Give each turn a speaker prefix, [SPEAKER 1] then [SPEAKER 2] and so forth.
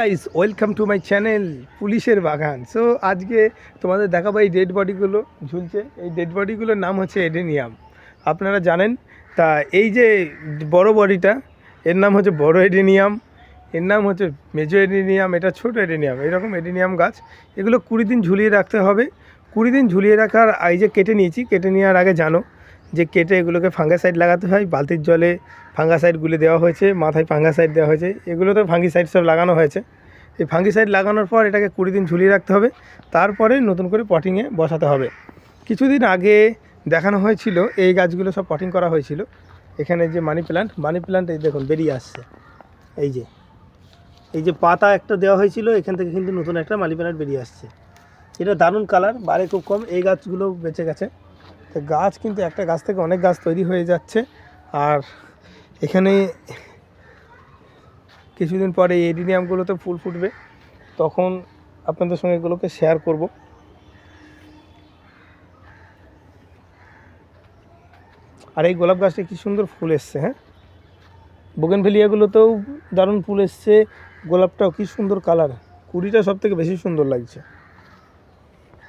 [SPEAKER 1] Guys welcome to my channel পুলিশের বাগান so আজকে তোমাদের দেখাবো এই ডেড বডিগুলো ঝুলছে। এই ডেড বডিগুলোর নাম হচ্ছে এডেনিয়াম আপনারা জানেন, তা এই যে বড় বডিটা এর নাম হচ্ছে বড় এডেনিয়াম এর নাম হচ্ছে মেজো এডেনিয়াম এটা ছোট এডেনিয়াম এরকম এডেনিয়াম গাছ। এগুলো কুড়ি দিন ঝুলিয়ে রাখতে হবে। কুড়ি দিন ঝুলিয়ে রাখার, এই যে কেটে নিয়েছি, কেটে নেওয়ার আগে জানো যে কেটে এগুলোকে ফাঙ্গাসাইড লাগাতে হয়, বালতির জলে ফাঙ্গাসাইড গুলে দেওয়া হয়েছে, মাথায় ফাঙ্গাসাইড দেওয়া হয়েছে। এগুলো তো ফাঙ্গিসাইড সব লাগানো হয়েছে। এই ফাঙ্গিসাইড লাগানোর পর এটাকে কুড়ি দিন ঝুলিয়ে রাখতে হবে। তারপরে নতুন করে পটিংয়ে বসাতে হবে। কিছুদিন আগে দেখানো হয়েছিল, এই গাছগুলো সব পটিং করা হয়েছিল। এখানে যে মানি প্ল্যান্ট মানি প্ল্যান্ট এই দেখুন বেরিয়ে আসছে। এই যে এই যে পাতা একটা দেওয়া হয়েছিল, এখান থেকে কিন্তু নতুন একটা মানি প্ল্যান্ট বেরিয়ে আসছে। এটা দারুণ কালার বারে খুব কম, এই গাছগুলো বেঁচে গেছে। তো গাছ কিন্তু একটা গাছ থেকে অনেক গাছ তৈরি হয়ে যাচ্ছে। আর এখানে কিছুদিন পরে এডিনিয়ামগুলোতে ফুল ফুটবে। তখন আপনাদের সঙ্গে এগুলোকে শেয়ার করব। আর এই গোলাপ গাছটা কি সুন্দর ফুল এসছে হ্যাঁ? বোগেনভেলিয়াগুলোতেও দারুণ ফুল এসছে। গোলাপটাও কি সুন্দর কালার কুড়িটা সব থেকে বেশি সুন্দর লাগছে।